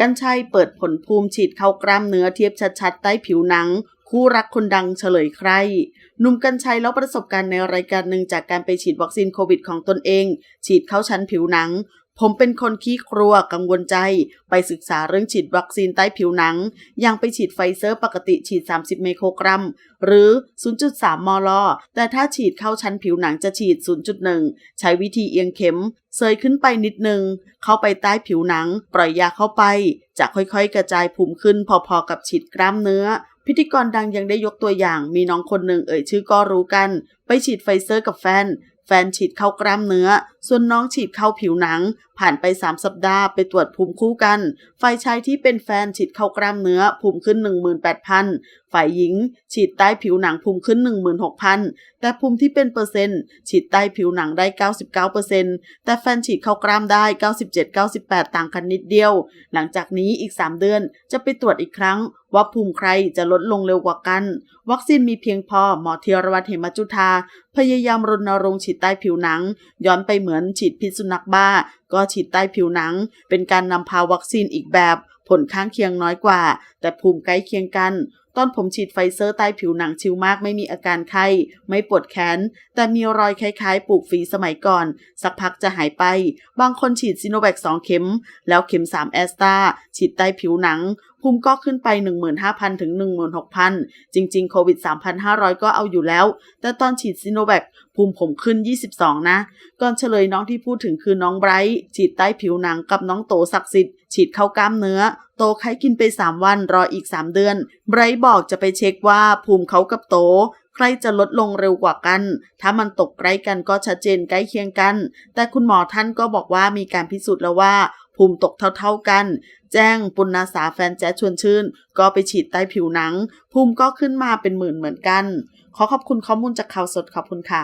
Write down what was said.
กัญชัยเปิดผลภูมิฉีดเข้ากล้ามเนื้อเทียบชัดๆ ใต้ผิวหนัง คู่รักคนดังเฉลยใครหนุ่มกัญชัยเล่าประสบการณ์ในรายการหนึ่งจากการไปฉีดวัคซีนโควิดของตนเอง ฉีดเข้าชั้นผิวหนัง ผมเป็นคนขี้กลัวกังวลใจ ไปศึกษาเรื่องฉีดวัคซีนใต้ผิวหนัง ยังไปฉีดไฟเซอร์ปกติฉีด 30 ไมโครกรัม หรือ 0.3 มล แต่ถ้าฉีดเข้าชั้นผิวหนังจะฉีด 0.1 ใช้วิธีเอียงเข็ม เซยขึ้นไปนิดนึง เข้าไปใต้ผิวหนัง ปล่อยยาเข้าไป จะค่อยๆ กระจายภูมิขึ้นพอๆกับฉีดกล้ามเนื้อ พิธีกรดังยังได้ยกตัวอย่างมีน้องคนหนึ่งเอ่ยชื่อก็รู้กัน ไปฉีดไฟเซอร์กับแฟนแฟนฉีดเข้ากล้ามเนื้อส่วนน้องฉีดเข้าผิวหนัง ผ่านไป 3 สัปดาห์ไปตรวจภูมิคู่กัน ฝ่ายชายที่เป็นแฟนฉีดเข้ากล้ามเนื้อภูมิขึ้น 18,000 ฝ่ายหญิง ฉีดใต้ผิวหนังภูมิขึ้น 16,000 แต่ภูมิที่เป็นเปอร์เซ็นต์ฉีดใต้ผิวหนังได้ 99%แต่แฟนฉีดเข้ากล้ามได้ 97-98 ต่างกันนิดเดียว หลังจากนี้อีก 3 เดือนจะไปตรวจอีกครั้งว่าภูมิใครจะลดลงเร็วกว่ากัน วัคซีนมีเพียงพอหมอเทียรวัตรเหมจุธาพยายามรณรงค์ฉีดใต้ผิวหนัง ย้อนไปเหมือนมือนฉีดพิษสุนัขบ้า ก็ฉีดใต้ผิวหนัง เป็นการนำพาวัคซีนอีกแบบ ผลข้างเคียงน้อยกว่า แต่ภูมิใกล้เคียงกัน ตอนผมฉีดไฟเซอร์ใต้ผิวหนังชิวมากไม่มีอาการไข้ ไม่ปวดแขน แต่มีรอยคล้ายๆ ปลูกฝีสมัยก่อน สักพักจะหายไป บางคนฉีดซิโนแวค2เข็ม แล้วเข็ม 3 แอสตาฉีดใต้ผิวหนังภูมิก็ขึ้นไป 15,000 ถึง 16,000 จริง ๆ โควิด 3,500 ก็เอาอยู่แล้ว แต่ตอนฉีดซิโนแวคภูมิผมขึ้น 22 นะ ก่อนเฉลยน้องที่พูดถึงคือน้องไบรท์ฉีดใต้ผิวหนังกับน้องโตศักดิ์สิทธิ์ ฉีดเข้ากล้ามเนื้อ โตไข้กินไป 3 วันรออีก 3 เดือน ไบรท์บอกจะไปเช็คว่าภูมิเขากับโต ใครจะลดลงเร็วกว่ากัน ถ้ามันตกใกล้กันก็ชัดเจนใกล้เคียงกัน แต่คุณหมอท่านก็บอกว่ามีการพิสูจน์แล้วว่า ภูมิตกเท่า ๆกัน แจ้งปุณณาสาแฟนแจ๊ชวนชื่น ก็ไปฉีดใต้ผิวหนัง ภูมิก็ขึ้นมาเป็นหมื่นเหมือนกัน ขอขอบคุณข้อมูลจากข่าวสดขอบคุณค่ะ